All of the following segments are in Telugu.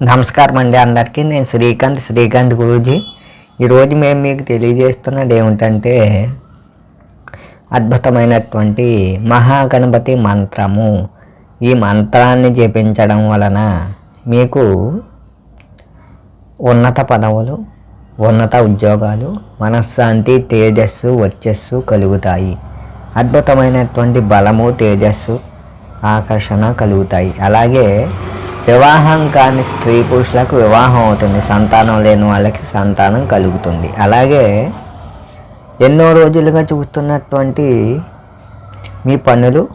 నమస్కారం అండి అందరికీ. నేను శ్రీకాంత్ శ్రీకాంత్ గురూజీ. ఈరోజు మేము మీకు తెలియజేస్తున్నది ఏమిటంటే అద్భుతమైనటువంటి మహాగణపతి మంత్రము. ఈ మంత్రాన్ని జపించడం వలన మీకు ఉన్నత పదవులు ఉన్నత ఉద్యోగాలు మనశ్శాంతి తేజస్సు వర్చస్సు కలుగుతాయి. అద్భుతమైనటువంటి బలము తేజస్సు ఆకర్షణ కలుగుతాయి. అలాగే వివాహం కాని స్త్రీ పురుషులకు వివాహం అవుతుంది. సంతానం లేని వాళ్ళకి సంతానం కలుగుతుంది. అలాగే ఎన్నో రోజులుగా చూస్తున్నటువంటి మీ పనులు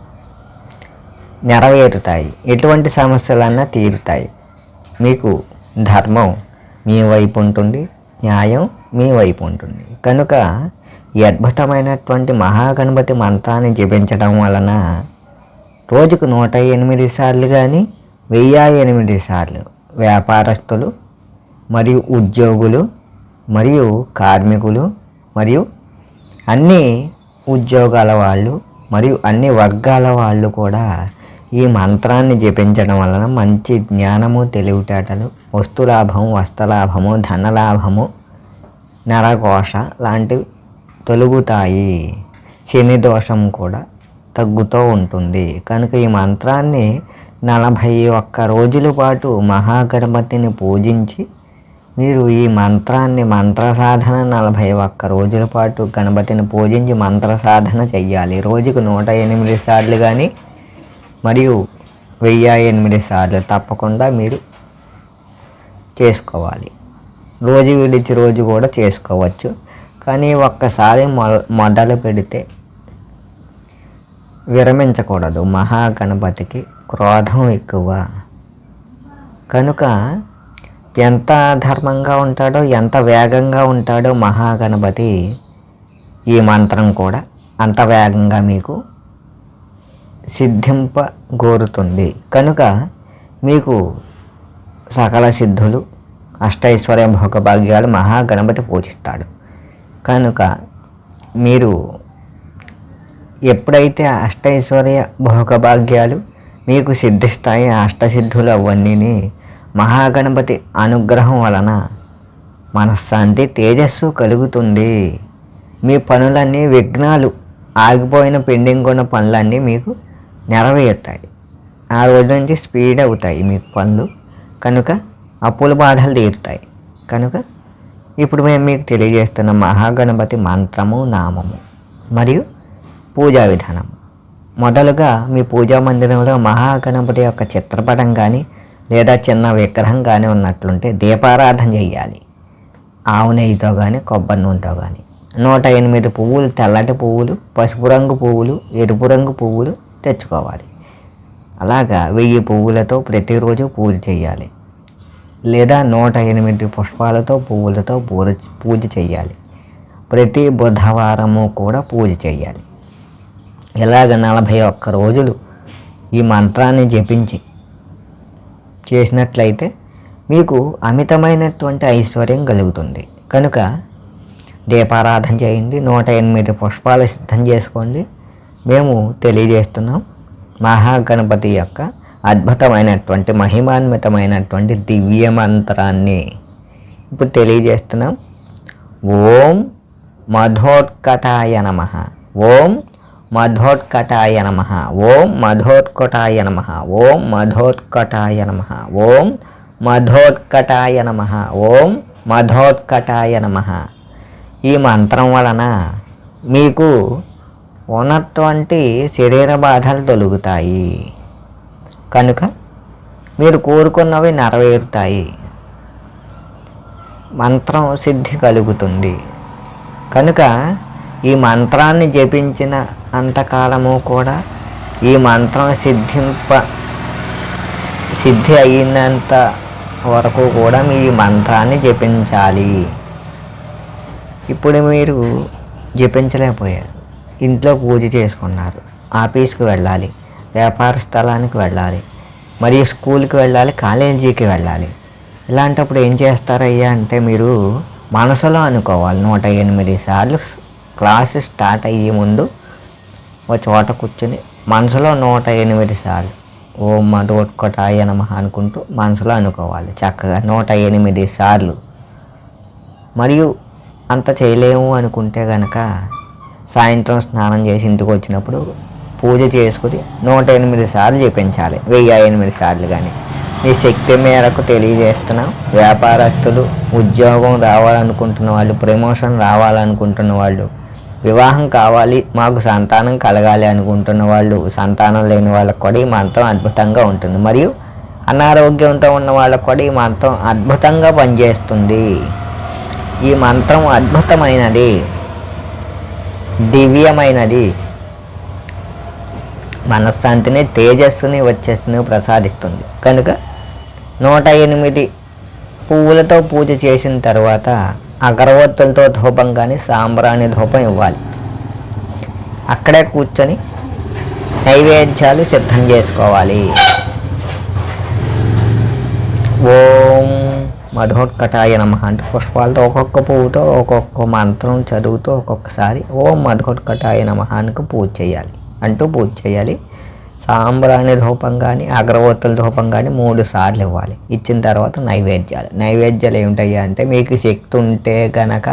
నెరవేరుతాయి. ఎటువంటి సమస్యలన్నా తీరుతాయి. మీకు ధర్మం మీ వైపు ఉంటుంది. న్యాయం మీ వైపు ఉంటుంది. కనుక ఈ అద్భుతమైనటువంటి మహాగణపతి మంత్రాన్ని జపించడం వలన రోజుకు నూట ఎనిమిది సార్లు కానీ వెయ్యి ఎనిమిది సార్లు వ్యాపారస్తులు మరియు ఉద్యోగులు మరియు కార్మికులు మరియు అన్ని ఉద్యోగాల వాళ్ళు మరియు అన్ని వర్గాల వాళ్ళు కూడా ఈ మంత్రాన్ని జపించడం వలన మంచి జ్ఞానము తెలివితేటలు వస్తులాభము వస్త్రలాభము ధనలాభము నరఘోష లాంటివి తొలుగుతాయి. శని దోషం కూడా తగ్గుతూ ఉంటుంది. కనుక ఈ మంత్రాన్ని నలభై ఒక్క రోజుల పాటు మహాగణపతిని పూజించి మీరు ఈ మంత్రాన్ని మంత్ర సాధన నలభై ఒక్క రోజుల పాటు గణపతిని పూజించి మంత్ర సాధన చెయ్యాలి. రోజుకు నూట ఎనిమిది సార్లు కానీ మరియు వెయ్యి ఎనిమిది సార్లు తప్పకుండా మీరు చేసుకోవాలి. రోజు విడిచి రోజు కూడా చేసుకోవచ్చు. కానీ ఒక్కసారి మొ మొదలు పెడితే విరమించకూడదు. మహాగణపతికి క్రోధం ఎక్కువ. కనుక ఎంత ధర్మంగా ఉంటాడో ఎంత వేగంగా ఉంటాడో మహాగణపతి ఈ మంత్రం కూడా అంత వేగంగా మీకు సిద్ధింప గోరుతుంది కనుక మీకు సకల సిద్ధులు అష్టైశ్వర్య భోగభాగ్యాలు మహాగణపతి పూజిస్తాడు. కనుక మీరు ఎప్పుడైతే అష్టైశ్వర్య భోగభాగ్యాలు మీకు సిద్ధిస్తాయి అష్టసిద్ధులు అవన్నీ మహాగణపతి అనుగ్రహం వలన మనశ్శాంతి తేజస్సు కలుగుతుంది. మీ పనులన్నీ విఘ్నాలు ఆగిపోయిన పెండింగ్ ఉన్న పనులన్నీ మీకు నెరవేరుతాయి. ఆ రోజు నుంచి స్పీడ్ అవుతాయి మీకు పనులు. కనుక అప్పుల బాధలు తీరుతాయి. కనుక ఇప్పుడు మేము మీకు తెలియజేస్తున్న మహాగణపతి మంత్రము నామము. మరియు పూజా విధానం. మొదలుగా మీ పూజా మందిరంలో మహాగణపతి యొక్క చిత్రపటం కానీ లేదా చిన్న విగ్రహం కానీ ఉన్నట్లుంటే దీపారాధన చేయాలి ఆవు నెయ్యితో కానీ కొబ్బరి నూనెతో కానీ నూట ఎనిమిది పువ్వులు తెల్లటి పువ్వులు పసుపు రంగు పువ్వులు ఎరుపు రంగు పువ్వులు తెచ్చుకోవాలి. అలాగా వెయ్యి పువ్వులతో ప్రతిరోజు పూజ చేయాలి లేదా నూట ఎనిమిది పుష్పాలతో పువ్వులతో పూజ పూజ చేయాలి ప్రతి బుధవారము కూడా పూజ చేయాలి ఇలాగ నలభై ఒక్క రోజులు ఈ మంత్రాన్ని జపించి చేసినట్లయితే మీకు అమితమైనటువంటి ఐశ్వర్యం కలుగుతుంది. కనుక దీపారాధన చేయండి నూట ఎనిమిది పుష్పాలు సిద్ధం చేసుకోండి. మేము తెలియజేస్తున్నాం మహాగణపతి యొక్క అద్భుతమైనటువంటి మహిమాన్వితమైనటువంటి దివ్య మంత్రాన్ని. ఇప్పుడు తెలియజేస్తున్నాం. ఓం మధోత్కటాయ నమ. ఓం మధోత్కటాయ నమ. ఓం మధోత్కటాయ నమ. ఓం మధోత్కటాయ నమ. ఓం మధోత్కటాయ నమ. ఓం మధోత్కటాయ నమ. ఈ మంత్రం వలన మీకు ఉన్నటువంటి శరీర బాధలు తొలుగుతాయి. కనుక మీరు కోరుకున్నవి నెరవేరుతాయి. మంత్రం సిద్ధి కలుగుతుంది. కనుక ఈ మంత్రాన్ని జపించిన అంతకాలము కూడా ఈ మంత్రం సిద్ధింప సిద్ధి అయినంత వరకు కూడా మీ ఈ మంత్రాన్ని జపించాలి. ఇప్పుడు మీరు జపించలేకపోయారు. ఇంట్లో పూజ చేసుకున్నారు. ఆఫీస్కి వెళ్ళాలి. వ్యాపార స్థలానికి వెళ్ళాలి. మరియు స్కూల్కి వెళ్ళాలి కాలేజీకి వెళ్ళాలి. ఇలాంటప్పుడు ఏం చేస్తారయ్యా అంటే మీరు మనసులో అనుకోవాలి. నూట ఎనిమిది సార్లు క్లాసు స్టార్ట్ అయ్యే ముందు ఒక చోట కూర్చుని మనసులో నూట ఎనిమిది సార్లు ఓం మటుకొట్టాయ నమ అనుకుంటూ మనసులో అనుకోవాలి. చక్కగా నూట ఎనిమిది సార్లు. మరియు అంత చేయలేము అనుకుంటే కనుక సాయంత్రం స్నానం చేసి ఇంటికి వచ్చినప్పుడు పూజ చేసుకుని నూట ఎనిమిది సార్లు చేపించాలి వెయ్యి ఎనిమిది సార్లు కానీ మీ శక్తి మేరకు తెలియజేస్తున్నాం. వ్యాపారస్తులు ఉద్యోగం రావాలనుకుంటున్న వాళ్ళు ప్రమోషన్ రావాలనుకుంటున్న వాళ్ళు వివాహం కావాలి మాకు సంతానం కలగాలి అనుకుంటున్న వాళ్ళు సంతానం లేని వాళ్ళకు కూడా ఈ మంత్రం అద్భుతంగా ఉంటుంది. మరియు అనారోగ్యంతో ఉన్న వాళ్ళకు కూడా ఈ మంత్రం అద్భుతంగా పనిచేస్తుంది. ఈ మంత్రం అద్భుతమైనది దివ్యమైనది. మనశ్శాంతిని తేజస్సుని వచ్చేస్సుని ప్రసాదిస్తుంది. కనుక నూట ఎనిమిది పువ్వులతో పూజ చేసిన తర్వాత అగరవత్తులతో ధూపం కానీ సాంబ్రాణి ధూపం ఇవ్వాలి. అక్కడే కూర్చొని నైవేద్యాలు సిద్ధం చేసుకోవాలి. ఓం మధోత్కటాయ నమ అంటే పుష్పాలతో ఒక్కొక్క పువ్వుతో ఒక్కొక్క మంత్రం చదువుతూ ఒక్కొక్కసారి ఓం మధోత్కటాయ నమ పూజ చేయాలి. అంటూ పూజ చేయాలి. సాంబ్రాణి ధూపం కానీ అగరవత్తుల ధూపం కానీ మూడు సార్లు ఇవ్వాలి. ఇచ్చిన తర్వాత నైవేద్యాలు. నైవేద్యాలు ఏమిటాయి అంటే మీకు శక్తి ఉంటే కనుక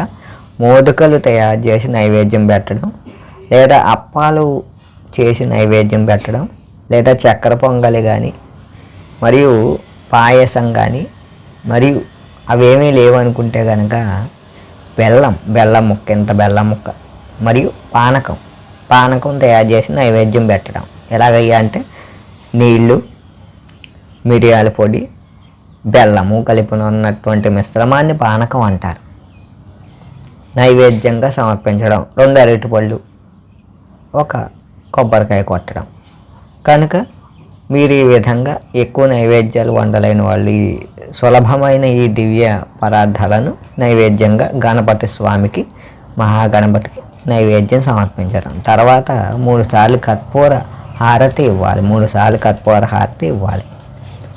మోదుకలు తయారు చేసి నైవేద్యం పెట్టడం లేదా అప్పాలు చేసి నైవేద్యం పెట్టడం లేదా చక్కెర పొంగలి కానీ మరియు పాయసం కానీ మరియు అవేమీ లేవనుకుంటే కనుక బెల్లం బెల్లం ముక్క ఇంత బెల్లం ముక్క మరియు పానకం. పానకం తయారు చేసి నైవేద్యం పెట్టడం. ఎలాగయ్యా అంటే నీళ్ళు మిరియాల పొడి బెల్లము కలిపిన ఉన్నటువంటి మిశ్రమాన్ని పానకం అంటారు. నైవేద్యంగా సమర్పించడం రెండు అరటిపళ్ళు ఒక కొబ్బరికాయ కొట్టడం. కనుక మీరు ఈ విధంగా ఎక్కువ నైవేద్యాలు వండలేని వాళ్ళు ఈ సులభమైన ఈ దివ్య పదార్థాలను నైవేద్యంగా గణపతి స్వామికి మహాగణపతికి నైవేద్యం సమర్పించడం. తర్వాత మూడుసార్లు కర్పూర హారతి ఇవ్వాలి. మూడు సార్లు కర్పూర హారతి ఇవ్వాలి.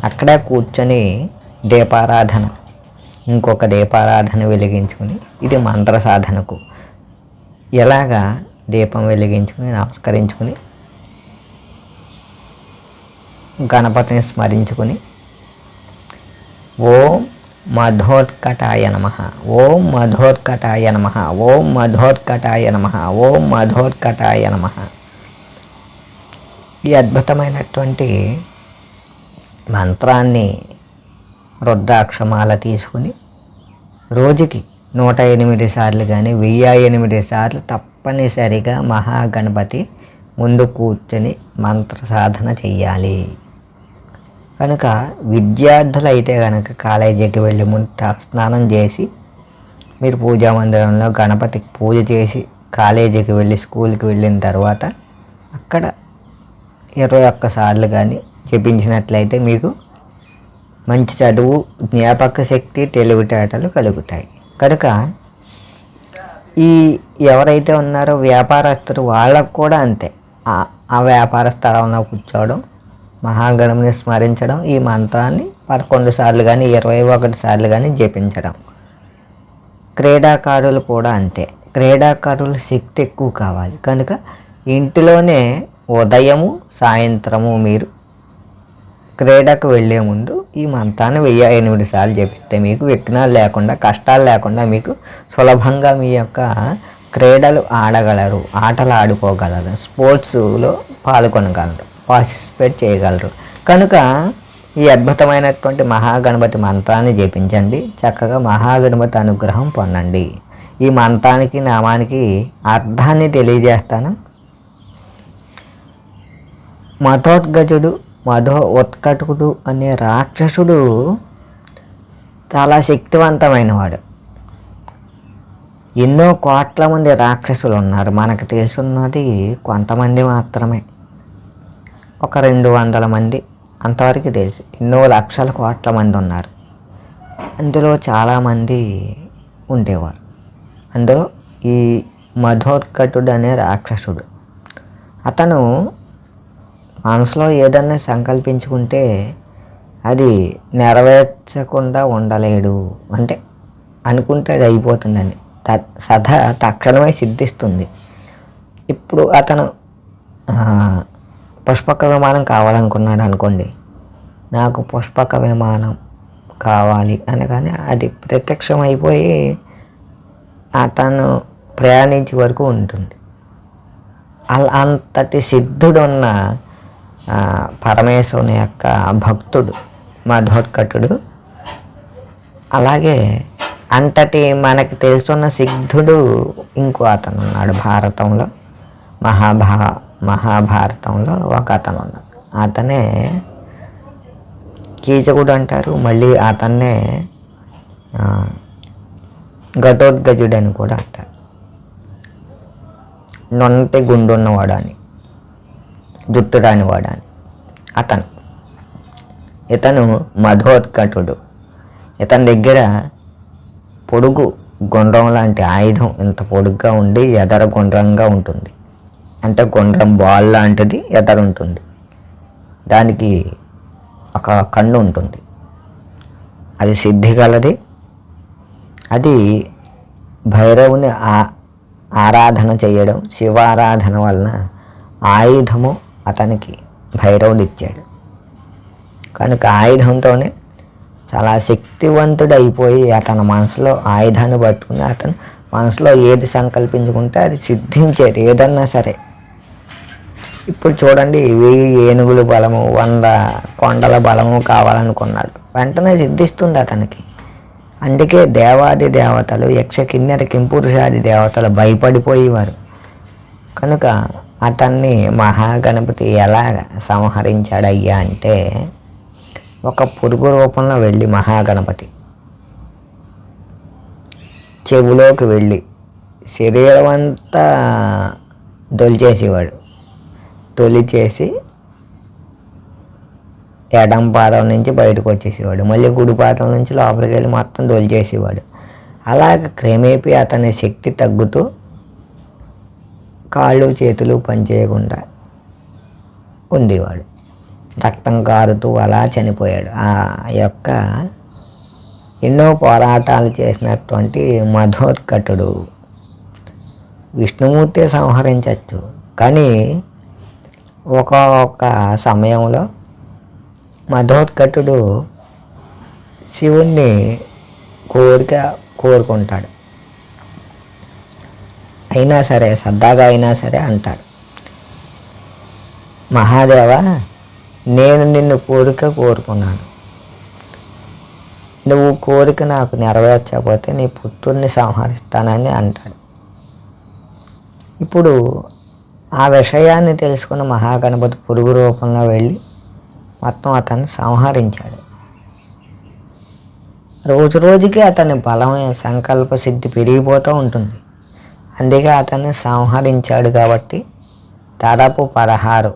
అక్కడే కూర్చొని దీపారాధన. ఇంకొక దీపారాధన వెలిగించుకుని ఇది మంత్ర సాధనకు. ఎలాగా దీపం వెలిగించుకుని నమస్కరించుకుని గణపతిని స్మరించుకుని ఓం మధోత్కటాయ నమ. ఓం మధోత్కటాయ నమ. ఓం మధోత్కటాయ నమ. ఓం మధోత్కటాయ నమ. ఈ అద్భుతమైనటువంటి మంత్రాన్ని రుద్రాక్షమాల తీసుకుని రోజుకి నూట ఎనిమిది సార్లు కానీ వెయ్యి ఎనిమిది సార్లు తప్పనిసరిగా మహాగణపతి ముందు కూర్చొని మంత్ర సాధన చెయ్యాలి. కనుక విద్యార్థులు అయితే కనుక కాలేజీకి వెళ్ళి ముందు స్నానం చేసి మీరు పూజా మందిరంలో గణపతికి పూజ చేసి కాలేజీకి వెళ్ళి స్కూల్కి వెళ్ళిన తర్వాత అక్కడ ఇరవై ఒక్కసార్లు కానీ చెప్పించినట్లయితే మీకు మంచి చదువు జ్ఞాపక శక్తి తెలివితేటలు కలుగుతాయి. కనుక ఈ ఎవరైతే ఉన్నారో వ్యాపారస్తులు వాళ్ళకు కూడా అంతే. ఆ వ్యాపార స్థలంలో కూర్చోవడం మహాగణముని స్మరించడం ఈ మంత్రాన్ని పదకొండు సార్లు కానీ ఇరవై ఒకటి సార్లు కానీ జపించడం. క్రీడాకారులు కూడా అంతే. క్రీడాకారులు శక్తి ఎక్కువ కావాలి. కనుక ఇంటిలోనే ఉదయము సాయంత్రము మీరు క్రీడకు వెళ్ళే ముందు ఈ మంత్రాన్ని వెయ్యి ఎనిమిది సార్లు జపిస్తే మీకు విఘ్నాలు లేకుండా కష్టాలు లేకుండా మీకు సులభంగా మీ యొక్క క్రీడలు ఆడగలరు ఆటలు ఆడుకోగలరు స్పోర్ట్స్లో పాల్గొనగలరు పార్టిసిపేట్ చేయగలరు. కనుక ఈ అద్భుతమైనటువంటి మహాగణపతి మంత్రాన్ని జపించండి చక్కగా మహాగణపతి అనుగ్రహం పొందండి. ఈ మంత్రానికి నామానికి అర్థాన్ని తెలియజేస్తాను. మధోద్గజుడు మధో ఉత్కటుకుడు అనే రాక్షసుడు చాలా శక్తివంతమైనవాడు. ఎన్నో కోట్ల మంది రాక్షసులు ఉన్నారు మనకు తెలుసున్నది కొంతమంది మాత్రమే. ఒక రెండు వందల మంది అంతవరకు తెలుసు. ఎన్నో లక్షల కోట్ల మంది ఉన్నారు. అందులో చాలామంది ఉండేవారు. అందులో ఈ మధోత్కటుడు అనే రాక్షసుడు. అతను మనసులో ఏదన్నా సంకల్పించుకుంటే అది నెరవేర్చకుండా ఉండలేడు. అంటే అనుకుంటే అది అయిపోతుందని. త సధ తక్షణమే సిద్ధిస్తుంది. ఇప్పుడు అతను పుష్పక విమానం కావాలనుకున్నాడు అనుకోండి. నాకు పుష్పక విమానం కావాలి అనగానే అది ప్రత్యక్షం అయిపోయి అతను ప్రయాణించే వరకు ఉంటుంది. అలా అంతటి సిద్ధుడున్న పరమేశ్వరుని యొక్క భక్తుడు మధోత్కటుడు. అలాగే అంతటి మనకి తెలుసున్న సిద్ధుడు ఇంకో అతను ఉన్నాడు భారతంలో. మహాభా మహాభారతంలో ఒక అతను ఉన్నాడు అతనే కీచకుడు అంటారు. మళ్ళీ అతన్నే ఘటోద్గజుడు అని కూడా అంటారు. నొంటి గుండున్నవాడు అని. జుట్టు రానివాడు అతను. ఇతను మధోత్కటుడు. ఇతని దగ్గర పొడుగు గుండ్రం లాంటి ఆయుధం ఇంత పొడుగ్గా ఉండి ఎదర గుండ్రంగా ఉంటుంది. అంటే గుండ్రం బాల్ లాంటిది ఎదర ఉంటుంది. దానికి ఒక కన్ను ఉంటుంది. అది సిద్ధి గలది. అది భైరవుని ఆ ఆరాధన చేయడం శివారాధన వలన ఆయుధము అతనికి భైరవుడు ఇచ్చాడు. కనుక ఆయుధంతోనే చాలా శక్తివంతుడు అయిపోయి అతని మనసులో ఆయుధాన్ని పట్టుకుని అతను మనసులో ఏది సంకల్పించుకుంటే అది సిద్ధించేది ఏదన్నా సరే. ఇప్పుడు చూడండి వెయ్యి ఏనుగుల బలము వంద కొండల బలము కావాలనుకున్నాడు. వెంటనే సిద్ధిస్తుంది అతనికి. అందుకే దేవాది దేవతలు యక్ష కిన్నెర కింపురుషాది దేవతలు భయపడిపోయేవారు. కనుక అతన్ని మహాగణపతి ఎలా సంహరించాడయ్యా అంటే ఒక పురుగు రూపంలో వెళ్ళి మహాగణపతి. చెవులోకి వెళ్ళి శరీరం అంతా దొలిచేసేవాడు. తొలిచేసి ఎడం పాదం నుంచి బయటకు వచ్చేసేవాడు. మళ్ళీ కుడి పాదం నుంచి లోపలికి వెళ్ళి మొత్తం దొలిచేసేవాడు. అలాగ క్రమేపీ అతని శక్తి తగ్గుతూ కాళ్ళు చేతులు పనిచేయకుండా ఉండేవాడు. రక్తం కారుతూ అలా చనిపోయాడు. ఆ యొక్క ఎన్నో పోరాటాలు చేసినటువంటి మధోత్కటుడు విష్ణుమూర్తి సంహరించవచ్చు కానీ ఒక్కొక్క సమయంలో మధోత్కటుడు శివుణ్ణి కోరిక కోరుకుంటాడు. అయినా సరే సరదాగా అయినా సరే అంటాడు. మహాదేవ నేను నిన్ను కోరిక కోరుకున్నాను. నువ్వు కోరిక నాకు నెరవేర్చకపోతే నీ పుత్రుణ్ణి సంహరిస్తానని అంటాడు. ఇప్పుడు ఆ విషయాన్ని తెలుసుకున్న మహాగణపతి పురుగు రూపంలో వెళ్ళి మొత్తం అతన్ని సంహరించాడు. రోజు రోజుకి అతని బలం సంకల్ప సిద్ధి పెరిగిపోతూ ఉంటుంది. అందుకే అతన్ని సంహరించాడు కాబట్టి దాదాపు పదహారు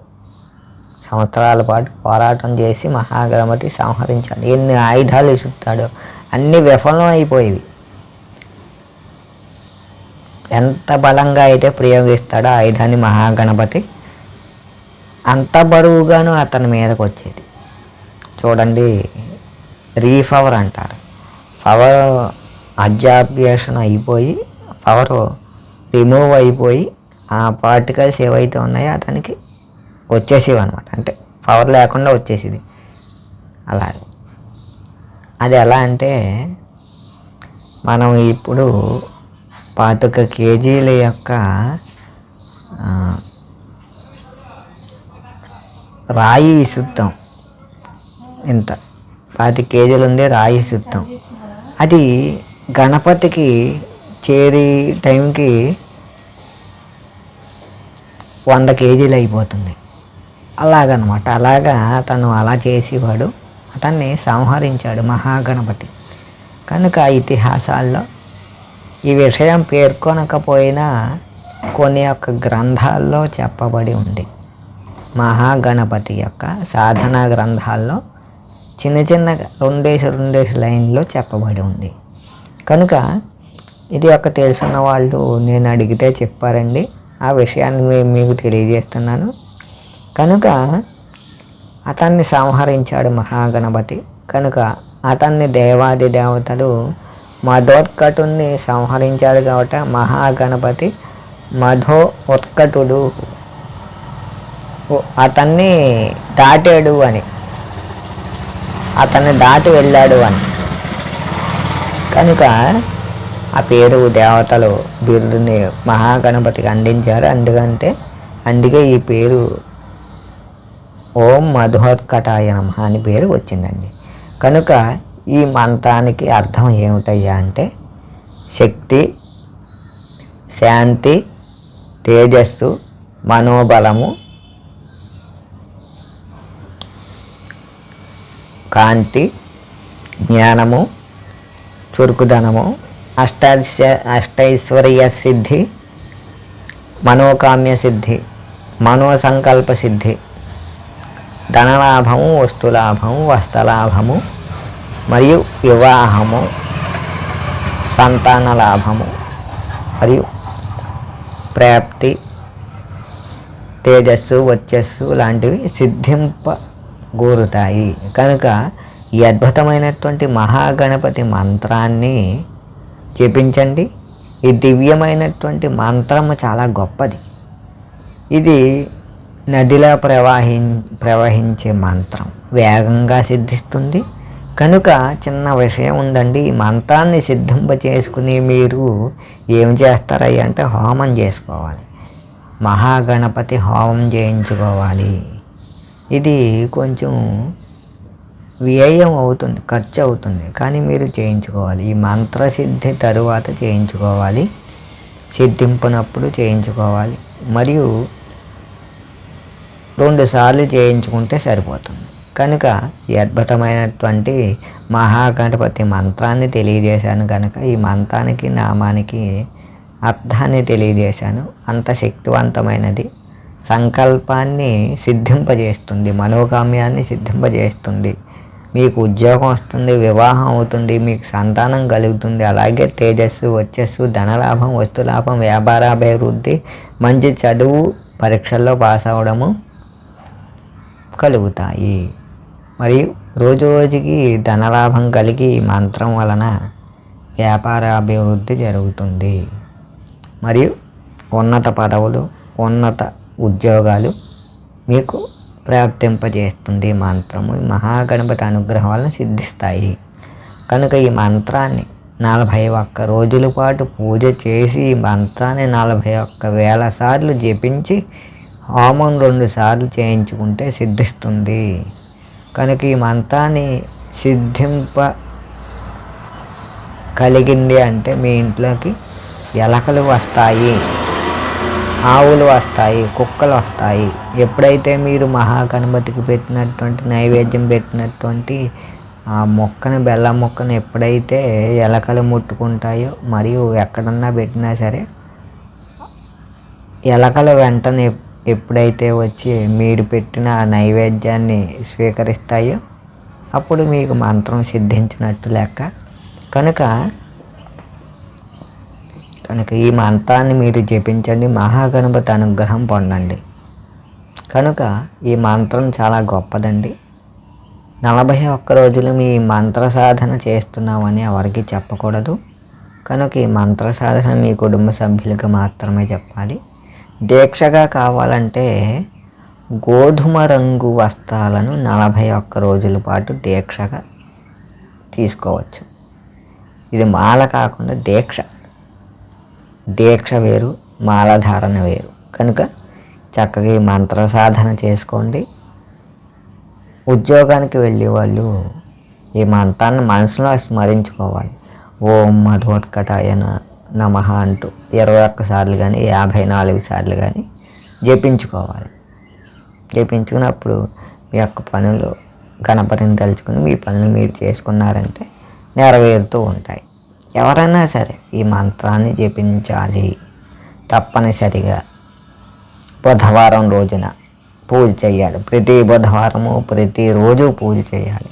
సంవత్సరాల పాటు పోరాటం చేసి మహాగణపతి సంహరించాడు. ఎన్ని ఆయుధాలు ఇసుకుతాడో అన్ని విఫలం అయిపోయేవి. ఎంత బలంగా అయితే ప్రయోగిస్తాడో ఆయుధాన్ని మహాగణపతి అంత బరువుగాను అతని మీదకు వచ్చేది. చూడండి రీఫవర్ అంటారు. పవర్ అబ్జార్బేషన్ అయిపోయి పవరు రిమూవ్ అయిపోయి ఆ పార్టికల్స్ ఏవైతే ఉన్నాయో అతనికి వచ్చేసేవి అనమాట అంటే పవర్ లేకుండా వచ్చేసేది అలా. అది ఎలా అంటే మనం ఇప్పుడు పాతిక కేజీల యొక్క రాయి విసురుతాం. ఇంత పాతి కేజీలు ఉండే రాయి విసురుతాం. అది గణపతికి చేరి టైంకి వంద కేజీలు అయిపోతుంది. అలాగనమాట. అలాగా తను అలా చేసేవాడు. అతన్ని సంహరించాడు మహాగణపతి. కనుక ఇతిహాసాల్లో ఈ విషయం పేర్కొనకపోయినా కొన్ని యొక్క గ్రంథాల్లో చెప్పబడి ఉంది. మహాగణపతి యొక్క సాధనా గ్రంథాల్లో చిన్న చిన్న రెండేసి రెండేసి లైన్లో చెప్పబడి ఉంది. కనుక ఇది ఒక తెలుసున్న వాళ్ళు నేను అడిగితే చెప్పారండి. ఆ విషయాన్ని మీకు తెలియజేస్తున్నాను. కనుక అతన్ని సంహరించాడు మహాగణపతి. కనుక అతన్ని దేవాది దేవతలు మధోత్కటుని సంహరించాడు కాబట్టి మహాగణపతి మధో ఉత్కటుడు అతన్ని దాటాడు అని. అతన్ని దాటి వెళ్ళాడు అని. కనుక ఆ పేరు దేవతలు బిరుదుని మహాగణపతికి అందించారు. అందుకంటే అందుకే ఈ పేరు ఓం మధుహోత్కటాయ నమ అని పేరు వచ్చిందండి. కనుక ఈ మంత్రానికి అర్థం ఏమిటయ్యా అంటే శక్తి శాంతి తేజస్సు మనోబలము కాంతి జ్ఞానము చురుకుదనము అష్టాశ అష్టైశ్వర్య సిద్ధి మనోకామ్య సిద్ధి మనోసంకల్ప సిద్ధి. ధనలాభము వస్తులాభము వస్త్రలాభము మరియు వివాహము సంతాన లాభము మరియు ప్రాప్తి తేజస్సు వచ్చస్సు లాంటివి సిద్ధింప గోరుతాయి కనుక ఈ అద్భుతమైనటువంటి మహాగణపతి మంత్రాన్ని చేపించండి ఈ దివ్యమైనటువంటి మంత్రము చాలా గొప్పది. ఇది నదిలా ప్రవాహి ప్రవహించే మంత్రం. వేగంగా సిద్ధిస్తుంది. కనుక చిన్న విషయం ఉందండి ఈ మంత్రాన్ని సిద్ధింప చేసుకుని మీరు ఏం చేస్తారయ్య అంటే హోమం చేసుకోవాలి. మహాగణపతి హోమం చేయించుకోవాలి. ఇది కొంచెం వ్యయం అవుతుంది ఖర్చు అవుతుంది. కానీ మీరు చేయించుకోవాలి. ఈ మంత్రసిద్ధి తరువాత చేయించుకోవాలి. సిద్ధింపునప్పుడు చేయించుకోవాలి. మరియు రెండు సార్లు చేయించుకుంటే సరిపోతుంది. కనుక ఈ అద్భుతమైనటువంటి మహాగణపతి మంత్రాన్ని తెలియజేశాను కనుక ఈ మంత్రానికి నామానికి అర్థాన్ని తెలియజేశాను. అంత శక్తివంతమైనది. సంకల్పాన్ని సిద్ధింపజేస్తుంది. మనోకామ్యాన్ని సిద్ధింపజేస్తుంది. మీకు ఉద్యోగం వస్తుంది వివాహం అవుతుంది మీకు సంతానం కలుగుతుంది అలాగే తేజస్సు వచ్చస్సు ధనలాభం వస్తులాభం వ్యాపారాభివృద్ధి మంచి చదువు పరీక్షల్లో పాస్ అవ్వడము కలుగుతాయి. మరియు రోజు రోజుకి ధనలాభం కలిగి మంత్రం వలన వ్యాపార అభివృద్ధి జరుగుతుంది. మరియు ఉన్నత పదవులు ఉన్నత ఉద్యోగాలు మీకు ప్రాప్తింపజేస్తుంది ఈ మంత్రము. ఈ మహాగణపతి అనుగ్రహం వలన సిద్ధిస్తాయి. కనుక ఈ మంత్రాన్ని నలభై ఒక్క రోజుల పాటు పూజ చేసి ఈ మంత్రాన్ని నలభై ఒక్క వేల సార్లు జపించి హోమం రెండు సార్లు చేయించుకుంటే సిద్ధిస్తుంది. కనుక ఈ మంత్రాన్ని సిద్ధింప కలిగింది అంటే మీ ఇంట్లోకి ఎలకలు వస్తాయి. ఆవులు వస్తాయి కుక్కలు వస్తాయి. ఎప్పుడైతే మీరు మహాగణపతికి పెట్టినటువంటి నైవేద్యం పెట్టినటువంటి ఆ మొక్కని బెల్లం మొక్కను ఎప్పుడైతే ఎలకలు ముట్టుకుంటాయో మరియు ఎక్కడన్నా పెట్టినా సరే ఎలకలు వెంటనే ఎప్పుడైతే వచ్చి మీరు పెట్టిన ఆ నైవేద్యాన్ని స్వీకరిస్తాయో అప్పుడు మీకు మంత్రం సిద్ధించినట్టు లెక్క. కనుక కనుక ఈ మంత్రాన్ని మీరు జపించండి. మహాగణపతి అనుగ్రహం పొందండి. కనుక ఈ మంత్రం చాలా గొప్పదండి. నలభై ఒక్క రోజులు మీ మంత్ర సాధన చేస్తున్నామని ఎవరికి చెప్పకూడదు. కనుక ఈ మంత్ర సాధన మీ కుటుంబ సభ్యులకు మాత్రమే చెప్పాలి. దీక్షగా కావాలంటే గోధుమ రంగు వస్త్రాలను నలభై ఒక్క రోజుల పాటు దీక్షగా తీసుకోవచ్చు. ఇది మాల కాకుండా దీక్ష. దీక్ష వేరు మాలధారణ వేరు. కనుక చక్కగా ఈ మంత్ర సాధన చేసుకోండి. ఉద్యోగానికి వెళ్ళే వాళ్ళు ఈ మంత్రాన్ని మనసులో స్మరించుకోవాలి. ఓం మధోత్కటాయన నమ అంటూ ఇరవై ఒక్క సార్లు కానీ యాభై నాలుగు సార్లు కానీ జపించుకోవాలి. జపించుకున్నప్పుడు మీ యొక్క పనులు గణపతిని తలుచుకుని మీ పనులు మీరు చేసుకున్నారంటే నెరవేరుతూ ఉంటాయి. ఎవరైనా సరే ఈ మంత్రాన్ని జపించాలి తప్పనిసరిగా. బుధవారం రోజున పూజ చేయాలి. ప్రతి బుధవారము ప్రతిరోజు పూజ చేయాలి.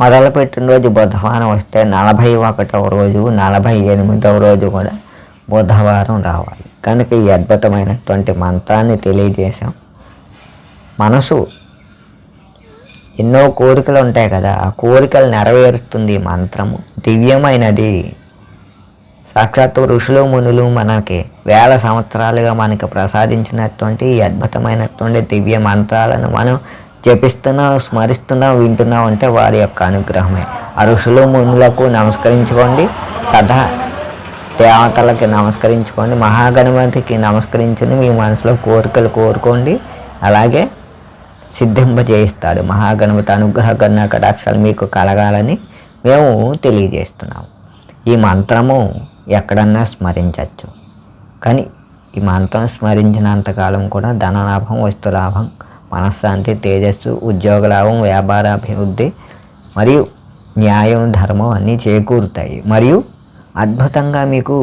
మొదలుపెట్టిన రోజు బుధవారం వస్తే నలభై ఒకటవ రోజు నలభై ఎనిమిదవ రోజు కూడా బుధవారం రావాలి. కనుక ఈ అద్భుతమైనటువంటి మంత్రాన్ని తెలియజేశాం. మనసు ఎన్నో కోరికలు ఉంటాయి కదా ఆ కోరికలు నెరవేరుస్తుంది మంత్రము. దివ్యమైనది. సాక్షాత్తు ఋషులు మునులు మనకి వేల సంవత్సరాలుగా మనకి ప్రసాదించినటువంటి ఈ అద్భుతమైనటువంటి దివ్య మంత్రాలను మనం జపిస్తున్నాం స్మరిస్తున్నాం వింటున్నాం అంటే వారి యొక్క అనుగ్రహమే. ఆ ఋషులు మునులకు నమస్కరించుకోండి. సదా దేవతలకి నమస్కరించుకోండి. మహాగణపతికి నమస్కరించుని మీ మనసులో కోరికలు కోరుకోండి. అలాగే సిద్ధింపజేయిస్తాడు మహాగణపతి అనుగ్రహ గణ కటాక్షాలు మీకు కలగాలని మేము తెలియజేస్తున్నాము ఈ మంత్రము ఎక్కడన్నా స్మరించవచ్చు కానీ ఈ మంత్రం స్మరించినంతకాలం కూడా ధనలాభం వస్తులాభం మనశ్శాంతి తేజస్సు ఉద్యోగ లాభం వ్యాపార అభివృద్ధి మరియు న్యాయం ధర్మం అన్నీ చేకూరుతాయి. మరియు అద్భుతంగా మీకు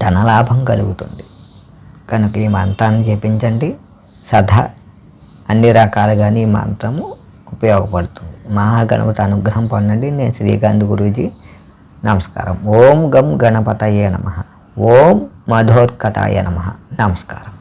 ధనలాభం కలుగుతుంది. కనుక ఈ మంత్రాన్ని చేపించండి సదా అన్ని రకాలుగా ఈ మంత్రము ఉపయోగపడుతుంది. మహాగణపతి అనుగ్రహం పొందండి. నేను శ్రీకాంత్ గురూజీ. నమస్కారం. ఓం గం గణపతయే నమ. ఓం మధోత్కటాయ నమ. నమస్కారం.